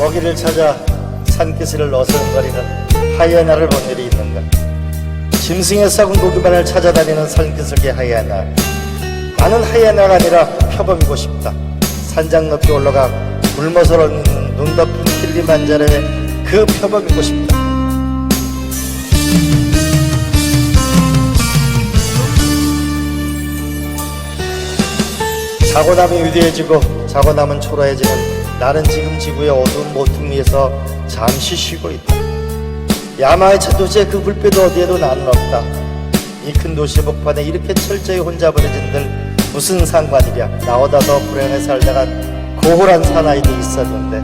먹이를 찾아 산기슭을 어슬렁거리는 하이에나를 본 일이 있는가? 짐승의 썩은 고기만을 찾아다니는 산기슭의 하이에나. 나는 하이에나가 아니라 표범이고 싶다. 산장 높이 올라가 굶어서 눈 덮인 킬리만자로의 그 표범이고 싶다. 자고 나면 위대해지고 자고 나면 초라해지는 나는 지금 지구의 어두운 모퉁이에서 잠시 쉬고 있다. 야마의 첫 도시의 그 불빛 어디에도 나는 없다. 이 큰 도시 복판에 이렇게 철저히 혼자 버려진들 무슨 상관이랴. 나보다 더 불행해 살다간 고홀한 사나이도 있었는데.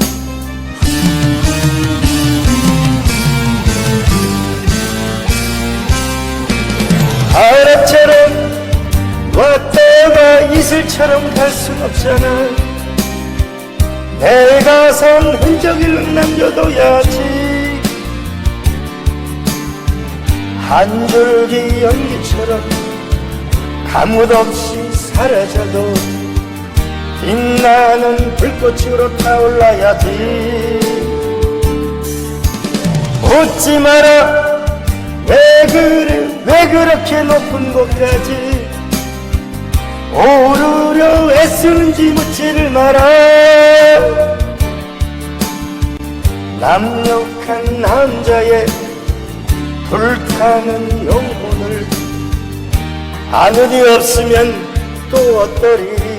바람처럼 왔다가 이슬처럼 갈 순 없잖아 내가 선 흔적을 남겨둬야지. 한 줄기 연기처럼 아무도 없이 사라져도 빛나는 불꽃으로 타올라야지. 웃지 마라. 왜 그래? 왜 그렇게 높은 곳까지 오르려 애쓰는지 묻지를 마라. 남력한 남자의 불타는 영혼을 하늘이 없으면 또 어떠리